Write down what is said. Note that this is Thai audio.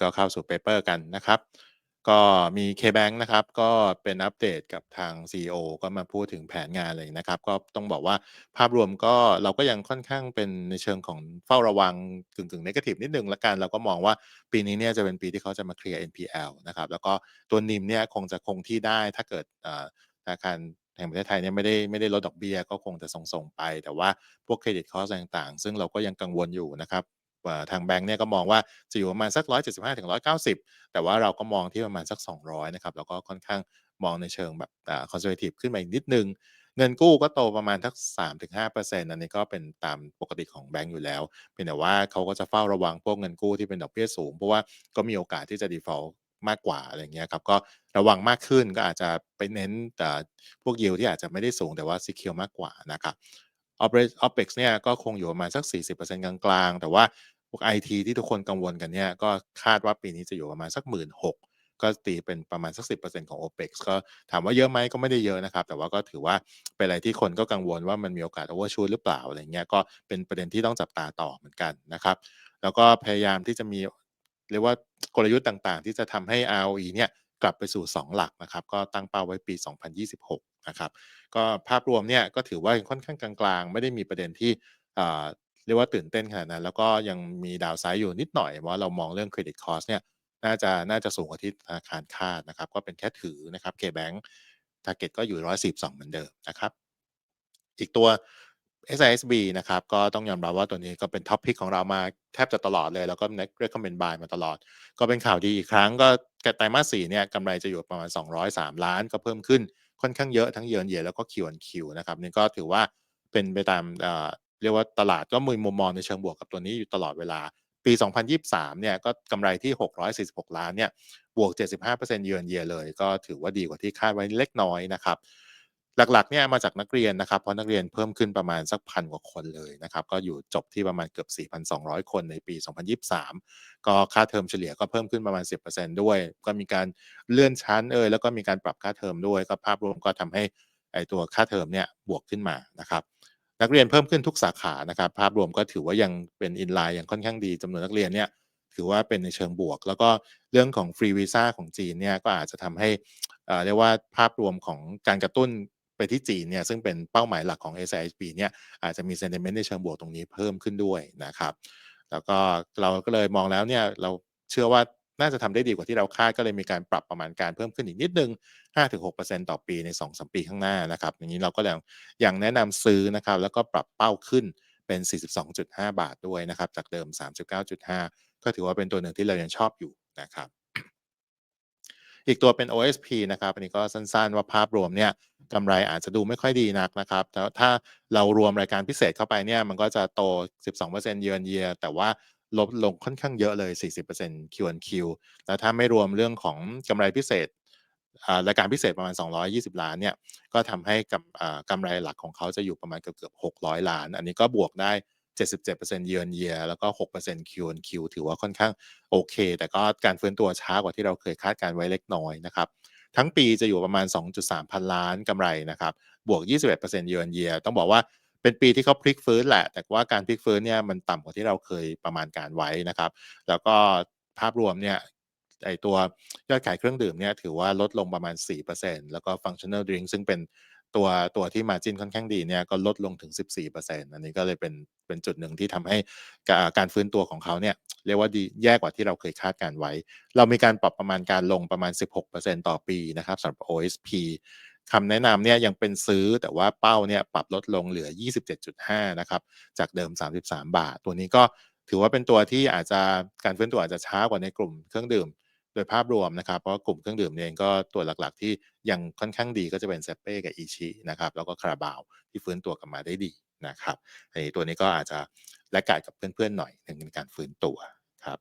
ก็เข้าสู่เปเปอร์กันนะครับ ก็มี KBank นะครับ ก็เป็นอัปเดตกับทาง CEO ก็มาพูดถึงแผนงานเลยนะครับ ก็ต้องบอกว่าภาพรวมก็เราก็ยังค่อนข้างเป็นในเชิงของเฝ้าระวังกึ่งๆ negative นิดหนึ่งล้วกัน เราก็มองว่าปีนี้เนี่ยจะเป็นปีที่เขาจะมาเคลียร์ NPL นะครับ แล้วก็ตัว NIM เนี่ยคงจะคงที่ได้ถ้าเกิดธนาคารแห่งประเทศไทยเนี่ยไม่ได้ไม่ได้ลดดอกเบี้ยก็คงจะทรงๆไป แต่ว่าพวกเครดิตคอสต่างๆ ซึ่งเราก็ยังกังวลอยู่นะครับ ทางแบงก์เนี่ยก็มองว่าจะอยู่ประมาณสัก 175-190 แต่ว่าเราก็มองที่ประมาณสัก 200 นะครับ แล้วก็ค่อนข้างมองในเชิงแบบคอ่า conservative ขึ้นมาอีกนิดนึง เงินกู้ก็โตประมาณสัก3-5%อันนี้ก็เป็นตามปกติของแบงก์อยู่แล้วเพียงแต่ว่าเขาก็จะเฝ้าระวังพวกเงินกู้ที่เป็นดอกเบี้ยสูง เพราะว่าก็มีโอกาสที่จะ default มากกว่าอะไรเงี้ยครับก็ระวังมากขึ้นก็อาจจะไปเน้นอ่พวก yield ที่อาจจะไม่ได้สูงแต่ว่า secure มากกว่านะครับ Ope OpEx เนี่ยก็คงอยู่ประมาณสัก 40%กลางๆ แต่ว่า พวกไอทีที่ทุกคนกังวลกันเนี่ยก็คาดว่าปีนี้จะอยู่ประมาณสัก16,000ก็ตีเป็นประมาณสัก 10%ของ OpEx ก็ถามว่าเยอะไหมก็ไม่ได้เยอะนะครับ แต่ว่าก็ถือว่าเป็นอะไรที่คนก็กังวลว่ามันมีโอกาส overshoot หรือเปล่าอะไรเงี้ยก็เป็นประเด็นที่ต้องจับตาต่อเหมือนกันนะครับ แล้วก็พยายามที่จะมีเรียกว่ากลยุทธ์ต่างๆ ที่จะทำให้ ROE เนี่ยกลับไปสู่ 2 หลักนะครับ ก็ตั้งเป้าไว้ปี 2026 นะครับ ก็ภาพรวมเนี่ยก็ถือว่าค่อนข้างกลางๆ ไม่ได้มีประเด็นที่ เรียกว่าตื่นเต้นขนาดนั้น แล้วก็ยังมี downside อยู่นิดหน่อยว่าเรามองเรื่อง credit cost เนี่ยน่าจะน่าจะสูงกว่าที่ธนาคารคาดนะครับ ก็เป็นแค่ถือนะครับ KBank target ก็ตก็อยู่142เหมือนเดิมนะครับ อีกตัว SISB นะครับ ก็ต้องยอมรับว่าตัวนี้ก็เป็น Top Pick ของเรามาแทบจะตลอดเลย แล้วก็ recommend buy มาตลอด ก็เป็นข่าวดีอีกครั้งก็ไตรมาส4เนี่ยกำไรจะอยู่ประมาณ 203 ล้านก็เพิ่มขึ้นค่อนข้างเยอะทั้ง year on year แล้วก็ Q on Q นะครับนี่ก็ถือว่าเป็นไปตาม เรียกว่าตลาดก็มีมุมมองในเชิงบวกกับตัวนี้อยู่ตลอดเวลา ปี 2023 เนี่ยก็กำไรที่ 646 ล้านเนี่ยบวก 75% year on year เลย ก็ถือว่าดีกว่าที่คาดไว้เล็กน้อยนะครับหลักๆเนี่ยมาจากนักเรียนนะครับ เพราะนักเรียนเพิ่มขึ้นประมาณสัก1,000กว่าคนเลยนะครับ ก็อยู่จบที่ประมาณเกือบ 4,200 คนในปี 2023 ก็ค่าเทอมเฉลี่ยก็เพิ่มขึ้นประมาณ 10%ด้วย ก็มีการเลื่อนชั้นเอยแล้วก็มีการปรับค่าเทอมด้วย ก็ภาพรวมก็ทำให้ไอ้ตัวค่าเทอมเนี่ยบวกขึ้นมานะครับ นักเรียนเพิ่มขึ้นทุกสาขานะครับ ภาพรวมก็ถือว่ายังเป็น inline อย่างค่อนข้างดีจำนวนนักเรียนเนี่ยถือว่าเป็นในเชิงบวก แล้วก็เรื่องของฟรีวีซ่าของจีนเนี่ยก็อาจจะทำให้เรียกว่าภาพรวมของการกระตุ้นไปที่จีนเนี่ยซึ่งเป็นเป้าหมายหลักของ SISB เนี่ยอาจจะมี sentiment ในเชิงบวกตรงนี้เพิ่มขึ้นด้วยนะครับ แล้วก็เราก็เลยมองแล้วเนี่ยเราเชื่อว่า น่าจะทำได้ดีกว่าที่เราคาดก็เลยมีการปรับประมาณการเพิ่มขึ้นอีกนิดหนึ่ง5-6%ต่อปีใน 2-3 ปีข้างหน้านะครับอย่างนี้เราก็ยังยังแนะนำซื้อนะครับแล้วก็ปรับเป้าขึ้นเป็น 42.5 บาทด้วยนะครับ จากเดิม 39.5 ก็ถือว่าเป็นตัวหนึ่งที่เรายังชอบอยู่นะครับอีกตัวเป็น OSP นะครับ อันนี้ก็สั้นๆว่าภาพรวมเนี่ยกำไรอาจจะดูไม่ค่อยดีนักนะครับแล้วถ้าเรารวมรายการพิเศษเข้าไปเนี่ยมันก็จะโต 12% year on year แต่ว่า ลดลงค่อนข้างเยอะเลย 40% QNQ แล้วถ้าไม่รวมเรื่องของกำไรพิเศษรายการพิเศษประมาณ 220 ล้านเนี่ย ก็ทำให้กำกำไรหลักของเขาจะอยู่ประมาณเกือบๆ600 ล้าน อันนี้ก็บวกได้ 77% year on year แล้วก็6% Q on Q ถือว่าค่อนข้างโอเค แต่ก็การฟื้นตัวช้ากว่าที่เราเคยคาดการไว้เล็กน้อยนะครับ ทั้งปีจะอยู่ประมาณ 2.3 พันล้านกำไรนะครับ บวก 21% year on year ต้องบอกว่า เป็นปีที่เขาพลิกฟื้นแหละ แต่ว่าการพลิกฟื้นเนี่ยมันต่ำกว่าที่เราเคยประมาณการไว้นะครับ แล้วก็ภาพรวมเนี่ยไอตัวยอดขายเครื่องดื่มเนี่ยถือว่าลดลงประมาณ 4%แล้วก็ functional drink ซึ่งเป็นตัวตัวที่ margin ค่อนข้างดีเนี่ยก็ลดลงถึง 14%อันนี้ก็เลยเป็นเป็นจุดหนึ่งที่ทำให้การฟื้นตัวของเขาเนี่ยเรียกว่าดีแย่กว่าที่เราเคยคาดการไว้ เรามีการปรับประมาณการลงประมาณ 16%ต่อปีนะครับสำหรับ OSP คำแนะนำเนี่ยยังเป็นซื้อแต่ว่าเป้าเนี่ยปรับลดลงเหลือ 27.5 นะครับ จากเดิม 33 บาท ตัวนี้ก็ถือว่าเป็นตัวที่อาจจะการเฟื้นตัวอาจจะช้ากว่าในกลุ่มเครื่องดื่ม โดยภาพรวมนะครับ เพราะกลุ่มเครื่องดื่มเองก็ตัวหลักๆ ที่ยังค่อนข้างดีก็จะเป็นเซเป้กับอิชินะครับแล้วก็คาราบาวที่ฟื้นตัวกลับมาได้ดีนะครับไอ้ตัวนี้ก็อาจจะแลกาดกับเพื่อนๆหน่อยในการฟื้นตัวครับ